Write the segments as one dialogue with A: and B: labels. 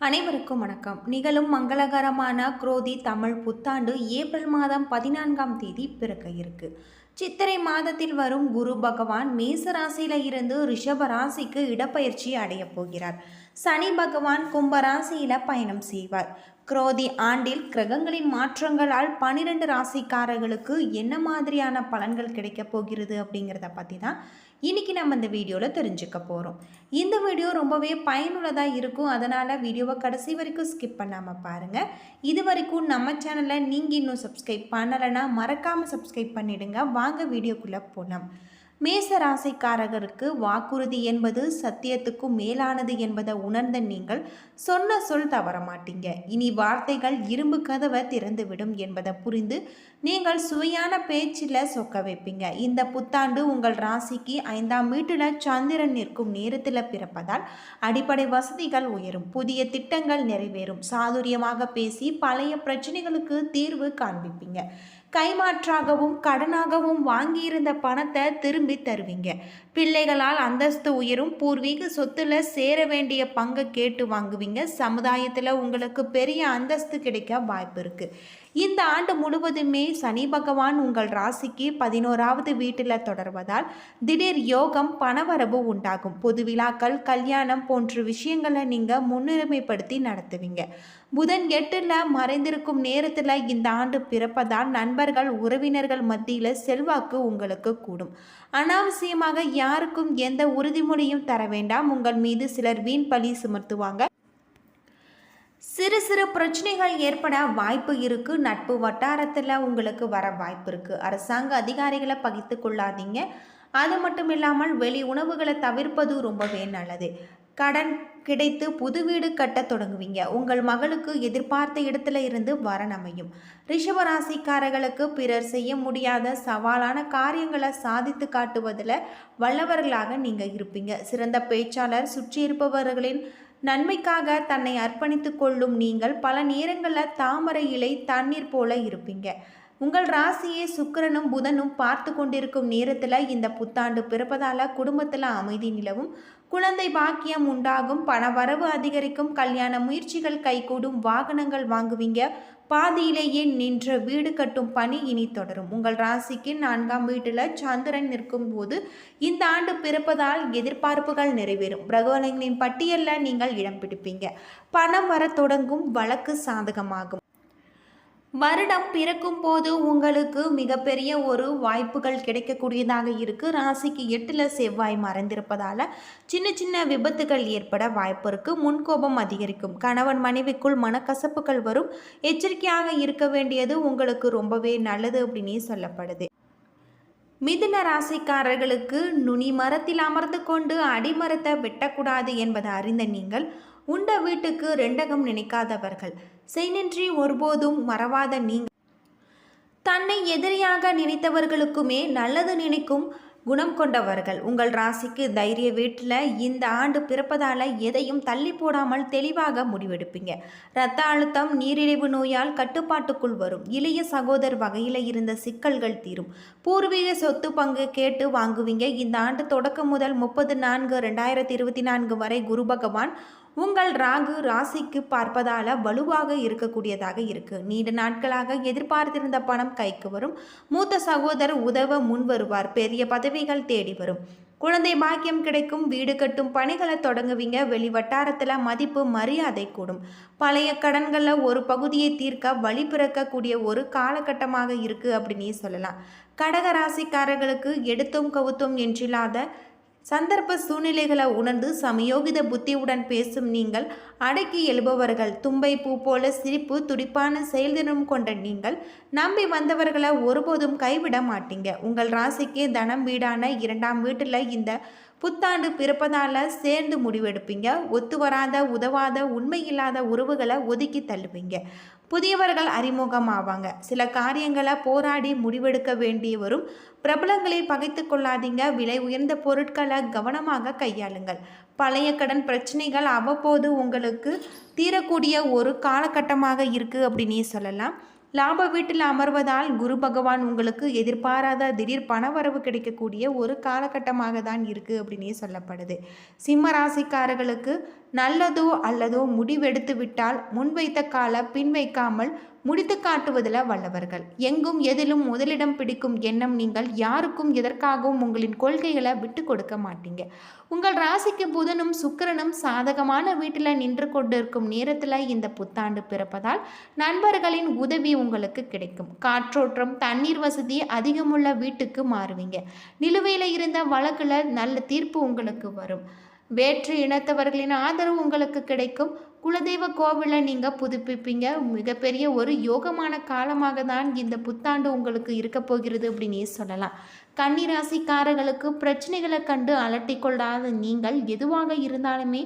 A: அனைவருக்கும் வணக்கம். நிகழும் மங்களகரமான குரோதி தமிழ் புத்தாண்டு ஏப்ரல் மாதம் பதினான்காம் தேதி பிறக்க இருக்கு. சித்திரை மாதத்தில் வரும் குரு பகவான் மேச ராசியில இருந்து ரிஷப ராசிக்கு இடப்பெயர்ச்சி அடைய போகிறார். சனி பகவான் கும்ப ராசியில பயணம் செய்வார். குரோதி ஆண்டில் கிரகங்களின் மாற்றங்களால் பனிரெண்டு ராசிக்காரர்களுக்கு என்ன மாதிரியான பலன்கள் கிடைக்க போகிறது அப்படிங்கிறத பற்றி தான் இன்னைக்கு நம்ம இந்த வீடியோவில் தெரிஞ்சுக்க போகிறோம் இந்த வீடியோ ரொம்பவே பயனுள்ளதாக இருக்கும். அதனால் வீடியோவை கடைசி வரைக்கும் ஸ்கிப் பண்ணாமல் பாருங்கள் இது வரைக்கும் நம்ம சேனலை நீங்கள் இன்னும் சப்ஸ்கிரைப் பண்ணலைன்னா மறக்காமல் சப்ஸ்கிரைப் பண்ணிடுங்க. வாங்க வீடியோக்குள்ளே போகலாம் மேச ராசிக்காரர்களுக்கு வாக்குறுதி என்பது சத்தியத்துக்கும் மேலானது என்பதை உணர்ந்த நீங்கள் சொன்ன சொல் தவற மாட்டீங்க. இனி வார்த்தைகள் இரும்பு கதவை திறந்துவிடும் என்பதை புரிந்து நீங்கள் சுவையான பேச்சில் சொக்க வைப்பீங்க. இந்த புத்தாண்டு உங்கள் ராசிக்கு ஐந்தாம் வீட்டில் சந்திரன் நிற்கும் நேரத்தில் பிறப்பதால் அடிப்படை வசதிகள் உயரும். புதிய திட்டங்கள் நிறைவேறும். சாதுரியமாக பேசி பழைய பிரச்சனைகளுக்கு தீர்வு காண்பிப்பீங்க. கைமாற்றாகவும் கடனாகவும் வாங்கியிருந்த பணத்தை திரும்பி தருவீங்க. பிள்ளைகளால் அந்தஸ்து உயரும். பூர்வீக சொத்துல சேர வேண்டிய பங்கை கேட்டு வாங்குவீங்க. சமுதாயத்தில் உங்களுக்கு பெரிய அந்தஸ்து கிடைக்க வாய்ப்பு இருக்கு. இந்த ஆண்டு முழுவதுமே சனி பகவான் உங்கள் ராசிக்கு பதினோராவது வீட்டில் தொடர்வதால் திடீர் யோகம் பணவரவு உண்டாகும். பொது விழாக்கள் கல்யாணம் போன்ற விஷயங்களை நீங்கள் முன்னுரிமைப்படுத்தி நடத்துவீங்க. புதன் எட்டில் மறைந்திருக்கும் நேரத்தில் இந்த ஆண்டு பிறப்பதால் நண்பர்கள் உறவினர்கள் மத்தியில் செல்வாக்கு உங்களுக்கு கூடும். அனாவசியமாக யாருக்கும் எந்த உறுதிமொழியும் தர வேண்டாம். உங்கள் மீது சிலர் வீண் பழி சுமத்துவாங்க. சிறு சிறு பிரச்சனைகள் ஏற்பட வாய்ப்பு இருக்குது நட்பு வட்டாரத்தில் உங்களுக்கு வர வாய்ப்பு இருக்குது அரசாங்க அதிகாரிகளை பகிர்ந்து கொள்ளாதீங்க. அது மட்டும் இல்லாமல் வெளி உணவுகளை தவிர்ப்பது ரொம்பவே நல்லது. கடன் கிடைத்து புது வீடு கட்ட தொடங்குவீங்க. உங்கள் மகளுக்கு எதிர்பார்த்த இடத்துல இருந்து வரன் அமையும் ரிஷபராசிக்காரர்களுக்கு பிறர் செய்ய முடியாத சவாலான காரியங்களை சாதித்து காட்டுவதில் வல்லவர்களாக நீங்கள் இருப்பீங்க. சிறந்த பேச்சாளர் சுற்றி இருப்பவர்களின் நன்மைக்காக தன்னை அர்ப்பணித்து கொள்ளும் நீங்கள் பல நேரங்களில் தாமரை இலை தண்ணீர் போல இருப்பீங்க. உங்கள் ராசியை சுக்கிரனும் புதனும் பார்த்து கொண்டிருக்கும் நேரத்தில் இந்த புத்தாண்டு பிறப்பதால் குடும்பத்தில் அமைதி நிலவும். குழந்தை பாக்கியம் உண்டாகும் பணவரவு அதிகரிக்கும் கல்யாண முயற்சிகள் கைகூடும் வாகனங்கள் வாங்குவீங்க. பாதியிலேயே நின்ற வீடு கட்டும் பணி இனி தொடரும். உங்கள் ராசிக்கு நான்காம் வீட்டில் சந்திரன் நிற்கும் போது இந்த ஆண்டு பிறப்பதால் எதிர்பார்ப்புகள் நிறைவேறும். பிரகோலங்களின் பட்டியலில் நீங்கள் இடம் பிடிப்பீங்க. பணம் வர தொடங்கும் வழக்கு சாதகமாகும். வருடம் பிறக்கும் போது உங்களுக்கு மிகப்பெரிய ஒரு வாய்ப்புகள் கிடைக்கக்கூடியதாக இருக்குது ராசிக்கு எட்டில் செவ்வாய் மறைந்திருப்பதால் சின்ன சின்ன விபத்துகள் ஏற்பட வாய்ப்பு இருக்குது முன்கோபம் அதிகரிக்கும். கணவன் மனைவிக்குள் மனக்கசப்புகள் வரும். எச்சரிக்கையாக இருக்க வேண்டியது உங்களுக்கு ரொம்பவே நல்லது அப்படின்னே சொல்லப்படுது. மிதுன ராசிக்காரர்களுக்கு நுனி மரத்தில் அமர்ந்து கொண்டு அடிமரத்தை வெட்டக்கூடாது என்பதை அறிந்த நீங்கள் உண்ட வீட்டுக்கு ரெண்டகம் நினைக்காதவர்கள். செய்நின்றி ஒருபோதும் மறவாத நீங்கள் தன்னை எதிரியாக நினைத்தவர்களுக்குமே நல்லது நினைக்கும் குணம் கொண்டவர்கள். உங்கள் ராசிக்கு தைரிய வீட்டில் இந்த ஆண்டு பிறப்பதால் எதையும் தள்ளி போடாமல் தெளிவாக முடிவெடுப்பீங்க. இரத்த அழுத்தம் நீரிழிவு நோயால் கட்டுப்பாட்டுக்குள் வரும். இளைய சகோதர் வகையில் இருந்த சிக்கல்கள் தீரும். பூர்வீக சொத்து பங்கு கேட்டு வாங்குவீங்க. இந்த ஆண்டு தொடக்கம் முதல் முப்பது நான்கு ரெண்டாயிரத்தி இருபத்தி நான்கு வரை குரு பகவான் உங்கள் ராகு ராசிக்கு பார்ப்பதால வலுவாக இருக்கக்கூடியதாக இருக்கு. நீண்ட நாட்களாக எதிர்பார்த்திருந்த பணம் கைக்கு வரும். மூத்த சகோதரர் உதவ முன் வருவார். பெரிய பதவிகள் தேடி வரும். குழந்தை பாக்கியம் கிடைக்கும். வீடு கட்டும் பணிகளை தொடங்குவீங்க. வெளி வட்டாரத்தில் மதிப்பு மரியாதை கூடும். பழைய கடன்களில் ஒரு பகுதியை தீர்க்க வழி பிறக்கக்கூடிய ஒரு காலகட்டமாக இருக்குது அப்படின்னே சொல்லலாம். கடக ராசிக்காரர்களுக்கு எடுத்தும் கவுத்தும் என்றில்லாத சந்தர்ப்ப சூழ்நிலைகளை உணர்ந்து சமயோகித புத்தியுடன் பேசும் நீங்கள் அடக்கி எழுபவர்கள் தும்பை பூ போல சிரிப்பு துடிப்பான செயல்தினம் கொண்ட நீங்கள் நம்பி வந்தவர்களை ஒருபோதும் கைவிட மாட்டீங்க. உங்கள் ராசிக்கு தனம் வீடான இரண்டாம் வீட்டில் இந்த புத்தாண்டு பிறப்பதால் சேர்ந்து முடிவெடுப்பீங்க. ஒத்து வராத உதவாத உண்மையில்லாத உறவுகளை ஒதுக்கி தள்ளுவீங்க. புதியவர்கள் அறிமுகம் ஆவாங்க சில காரியங்களை போராடி முடிவெடுக்க வேண்டிய வரும் பிரபலங்களை பகைத்து கொள்ளாதீங்க. விலை உயர்ந்த பொருட்களை கவனமாக கையாளுங்கள். பழைய கடன் பிரச்சனைகள் அவ்வப்போது உங்களுக்கு தீரக்கூடிய ஒரு காலகட்டமாக இருக்குது அப்படின்னே சொல்லலாம். லாப வீட்டில் அமர்வதால் குரு பகவான் உங்களுக்கு எதிர்பாராத திடீர் பணவரவு கிடைக்கக்கூடிய ஒரு காலகட்டமாக தான் இருக்குது அப்படின்னே சொல்லப்படுது. சிம்ம ராசிக்காரர்களுக்கு நல்லதோ அல்லதோ முடிவெடுத்து விட்டால் முன்வைத்த கால பின் வைக்காமல் முடித்து காட்டுவதில் வல்லவர்கள். எங்கும் எதிலும் முதலிடம் பிடிக்கும் எண்ணம் நீங்கள் யாருக்கும் எதற்காகவும் உங்களின் கொள்கைகளை விட்டு கொடுக்க மாட்டீங்க. உங்கள் ராசிக்கு புதனும் சுக்கிரனும் சாதகமான வீட்டில் நின்று கொண்டிருக்கும் நேரத்தில் இந்த புத்தாண்டு பிறப்பதால் நண்பர்களின் உதவி உங்களுக்கு கிடைக்கும். காற்றோட்டம் தண்ணீர் வசதி அதிகமுள்ள வீட்டுக்கு மாறுவீங்க. நிலுவையில் இருந்த வழக்கில் நல்ல தீர்ப்பு உங்களுக்கு வரும். வேற்று இனத்தவர்களின் ஆதரவு உங்களுக்கு கிடைக்கும். குலதெய்வ கோவிலை நீங்கள் புதுப்பிப்பீங்க. மிகப்பெரிய ஒரு யோகமான காலமாக தான் இந்த புத்தாண்டு உங்களுக்கு இருக்க போகிறது அப்படின்னே சொல்லலாம். கன்னிராசிக்காரர்களுக்கு பிரச்சனைகளை கண்டு அலட்டி கொள்ளாத நீங்கள் எதுவாக இருந்தாலுமே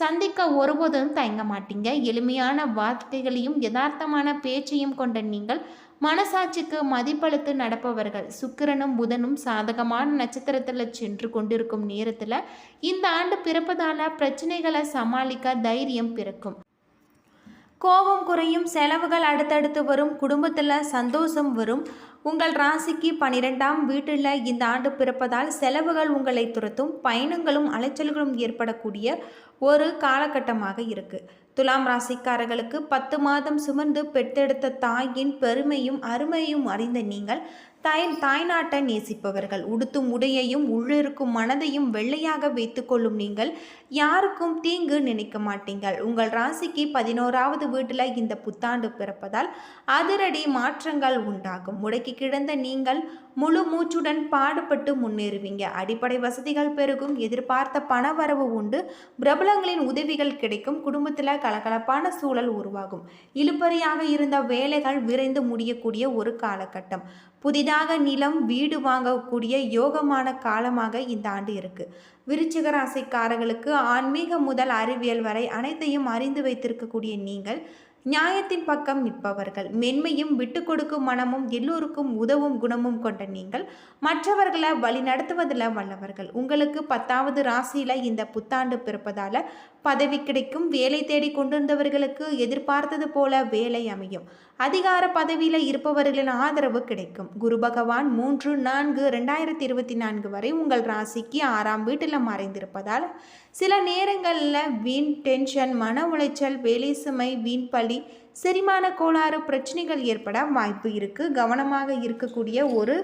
A: சந்திக்க ஒருபோதும் தயங்க மாட்டீங்க. எளிமையான வார்த்தைகளையும் யதார்த்தமான பேச்சையும் கொண்ட நீங்கள் மனசாட்சிக்கு மதிப்பளித்து நடப்பவர்கள். சுக்கிரனும் புதனும் சாதகமான நட்சத்திரத்தில் சென்று கொண்டிருக்கும் நேரத்தில் இந்த ஆண்டு பிறப்பதால பிரச்சனைகளை சமாளிக்க தைரியம் பிறக்கும். கோபம் குறையும் செலவுகள் அடுத்தடுத்து வரும் குடும்பத்தில் சந்தோஷம் வரும் உங்கள் ராசிக்கு பனிரெண்டாம் வீட்டில் இந்த ஆண்டு பிறப்பதால் செலவுகள் உங்களை துரத்தும் பயணங்களும் அலைச்சல்களும் ஏற்படக்கூடிய ஒரு காலகட்டமாக இருக்குது துலாம் ராசிக்காரர்களுக்கு பத்து மாதம் சுமந்து பெற்றெடுத்த தாயின் பெருமையும் அருமையும் அறிந்த நீங்கள் தாய் தாய்நாட்டை நேசிப்பவர்கள். உடுத்தும் உடையையும் உள்ளிருக்கும் மனதையும் வெள்ளையாக வைத்துக்கொள்ளும் நீங்கள் யாருக்கும் தீங்கு நினைக்க மாட்டீங்கள் உங்கள் ராசிக்கு பதினோராவது வீட்டில் இந்த புத்தாண்டு பிறப்பதால் அதிரடி மாற்றங்கள் உண்டாகும். முடக்கி கிடந்த நீங்கள் முழு மூச்சுடன் பாடுபட்டு முன்னேறுவீங்க. அடிப்படை வசதிகள் பெருகும். எதிர்பார்த்த பணவரவு உண்டு. பிரபலங்களின் உதவிகள் கிடைக்கும். குடும்பத்தில் கலகலப்பான சூழல் உருவாகும். இழுபறியாக இருந்த வேலைகள் விரைந்து முடியக்கூடிய ஒரு காலகட்டம். புதிதாக நிலம் வீடு வாங்கக்கூடிய யோகமான காலமாக இந்த ஆண்டு இருக்குது விருச்சிக ராசிக்காரர்களுக்கு ஆன்மீக முதல் அறிவியல் வரை அனைத்தையும் அறிந்து வைத்திருக்கக்கூடிய நீங்கள் நியாயத்தின் பக்கம் நிற்பவர்கள். மென்மையும் விட்டு கொடுக்கும் மனமும் எல்லோருக்கும் உதவும் குணமும் கொண்ட நீங்கள். மற்றவர்களை வழி நடத்துவதில் வல்லவர்கள். உங்களுக்கு பத்தாவது ராசியில் இந்த புத்தாண்டு பிறப்பதால் பதவி கிடைக்கும். வேலை தேடி கொண்டிருந்தவர்களுக்கு எதிர்பார்த்தது போல வேலை அமையும். அதிகார பதவியில் இருப்பவர்களின் ஆதரவு கிடைக்கும். குரு பகவான் மூன்று நான்கு ரெண்டாயிரத்தி இருபத்தி நான்கு வரை உங்கள் ராசிக்கு ஆறாம் வீட்டில் மறைந்திருப்பதால் சில நேரங்களில் வீண் டென்ஷன் மன உளைச்சல் வேலை சுமை வீண் பழி செரிமான கோளாறு பிரச்சனைகள் ஏற்பட வாய்ப்பு இருக்குது கவனமாக இருக்கக்கூடிய ஒரு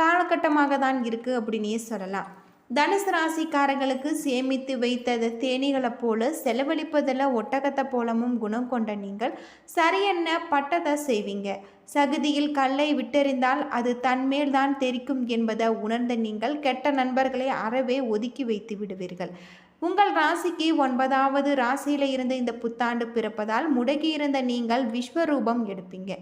A: காலகட்டமாக தான் இருக்குது அப்படின்னே சொல்லலாம். தனுசு ராசிக்காரர்களுக்கு சேமித்து வைத்தது தேனீகளைப் போல செலவழிப்பதில் ஒட்டகத்தை போலவும் குணம் கொண்ட நீங்கள் சரியென்ன பட்டதை செய்வீங்க. சகுதியில் கல்லை விட்டெறிந்தால் அது தன்மேல் தான் தெரிக்கும் என்பதை உணர்ந்த நீங்கள் கெட்ட நண்பர்களை அறவே ஒதுக்கி வைத்து விடுவீர்கள். உங்கள் ராசிக்கு ஒன்பதாவது ராசியில் இருந்த இந்த புத்தாண்டு பிறப்பதால் முடக்கியிருந்த நீங்கள் விஸ்வரூபம் எடுப்பீங்க.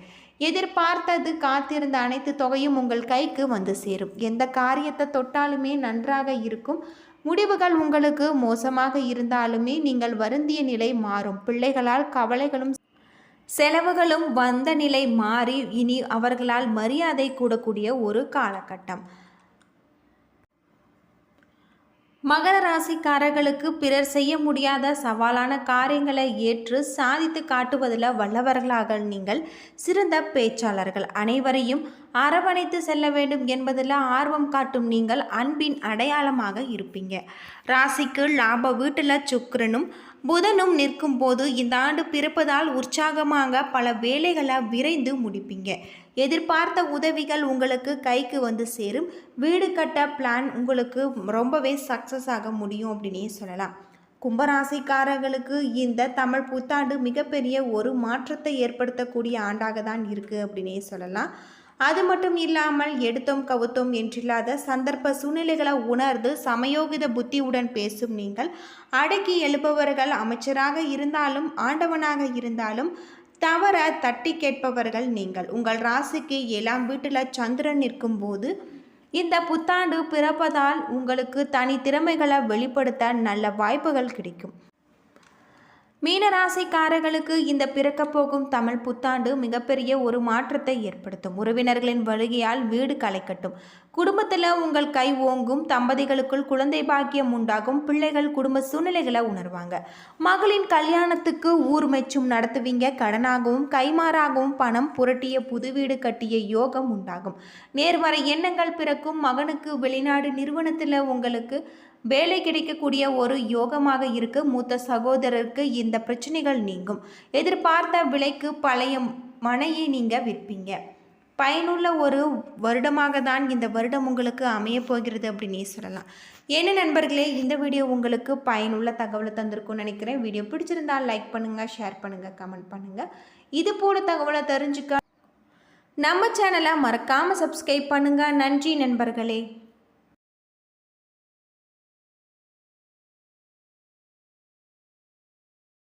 A: எதிர்பார்த்தது காத்திருந்த அனைத்து தொகையும் உங்கள் கைக்கு வந்து சேரும். எந்த காரியத்தை தொட்டாலுமே நன்றாக இருக்கும். முடிவுகள் உங்களுக்கு மோசமாக இருந்தாலுமே நீங்கள் வருந்திய நிலை மாறும். பிள்ளைகளால் கவலைகளும் செலவுகளும் வந்த நிலை மாறி இனி அவர்களால் மரியாதை கூடக்கூடிய ஒரு காலகட்டம். மகர ராசிக்காரர்களுக்கு பிறர் செய்ய முடியாத சவாலான காரியங்களை ஏற்று சாதித்து காட்டுவதில் வல்லவர்களாக நீங்கள் சிறந்த பேச்சாளர்கள். அனைவரையும் அரவணைத்து செல்ல வேண்டும் என்பதில் ஆர்வம் காட்டும் நீங்கள் அன்பின் அடையாளமாக இருப்பீங்க. ராசிக்கு லாப வீட்டில் சுக்கரனும் புதனும் நிற்கும் போது இந்த ஆண்டு பிறப்பதால் உற்சாகமாக பல வேலைகளை விரைந்து முடிப்பீங்க. எதிர்பார்த்த உதவிகள் உங்களுக்கு கைக்கு வந்து சேரும். வீடு கட்ட பிளான் உங்களுக்கு ரொம்பவே சக்ஸஸ் ஆக முடியும் அப்படின்னே சொல்லலாம். கும்பராசிக்காரர்களுக்கு இந்த தமிழ் புத்தாண்டு மிகப்பெரிய ஒரு மாற்றத்தை ஏற்படுத்தக்கூடிய ஆண்டாக தான் இருக்குது அப்படின்னே சொல்லலாம். அது மட்டும் இல்லாமல் எடுத்தோம் கவுத்தோம் என்றில்லாத சந்தர்ப்ப சூழ்நிலைகளை உணர்ந்து சமயோகித புத்தியுடன் பேசும் நீங்கள். அடக்கி எழுப்பவர்கள் அமைச்சராக இருந்தாலும் ஆண்டவனாக இருந்தாலும் தவற தட்டி கேட்பவர்கள் நீங்கள். உங்கள் ராசிக்கு ஏழாம் வீட்டில் சந்திரன் நிற்கும் போது இந்த புத்தாண்டு பிறப்பதால் உங்களுக்கு தனி திறமைகளை வெளிப்படுத்த நல்ல வாய்ப்புகள் கிடைக்கும். மீனராசிக்காரர்களுக்கு இந்த பிறக்கப் போகும் தமிழ் புத்தாண்டு மிகப்பெரிய ஒரு மாற்றத்தை ஏற்படுத்தும். உறவினர்களின் வருகையால் வீடு களைக்கட்டும். குடும்பத்தில் உங்கள் கை ஓங்கும் தம்பதிகளுக்குள் குழந்தை பாக்கியம் உண்டாகும் பிள்ளைகள் குடும்ப சூழ்நிலைகளை உணர்வாங்க. மகளின் கல்யாணத்துக்கு ஊர் மெச்சும் நடத்துவீங்க. கடனாகவும் கைமாறாகவும் பணம் புரட்டிய புது வீடு கட்டிய யோகம் உண்டாகும். நேர்மறை எண்ணங்கள் பிறக்கும். மகனுக்கு வெளிநாடு நிறுவனத்தில் உங்களுக்கு வேலை கிடைக்கக்கூடிய ஒரு யோகமாக இருக்கு. மூத்த சகோதரருக்கு இந்த பிரச்சனைகள் நீங்கும். எதிர்பார்த்த விலைக்கு பழைய மனையை நீங்கள் விற்பீங்க. பயனுள்ள ஒரு வருடமாக தான் இந்த வருடம் உங்களுக்கு அமையப்போகிறது அப்படின்னே சொல்லலாம். என்ன நண்பர்களே இந்த வீடியோ உங்களுக்கு பயனுள்ள தகவலை தந்திருக்கும்னு நினைக்கிறேன். வீடியோ பிடிச்சிருந்தால் லைக் பண்ணுங்கள் ஷேர் பண்ணுங்கள் கமெண்ட் பண்ணுங்கள் இது போல தகவலை தெரிஞ்சுக்க நம்ம சேனலை மறக்காமல் சப்ஸ்கிரைப் பண்ணுங்கள் நன்றி நண்பர்களே.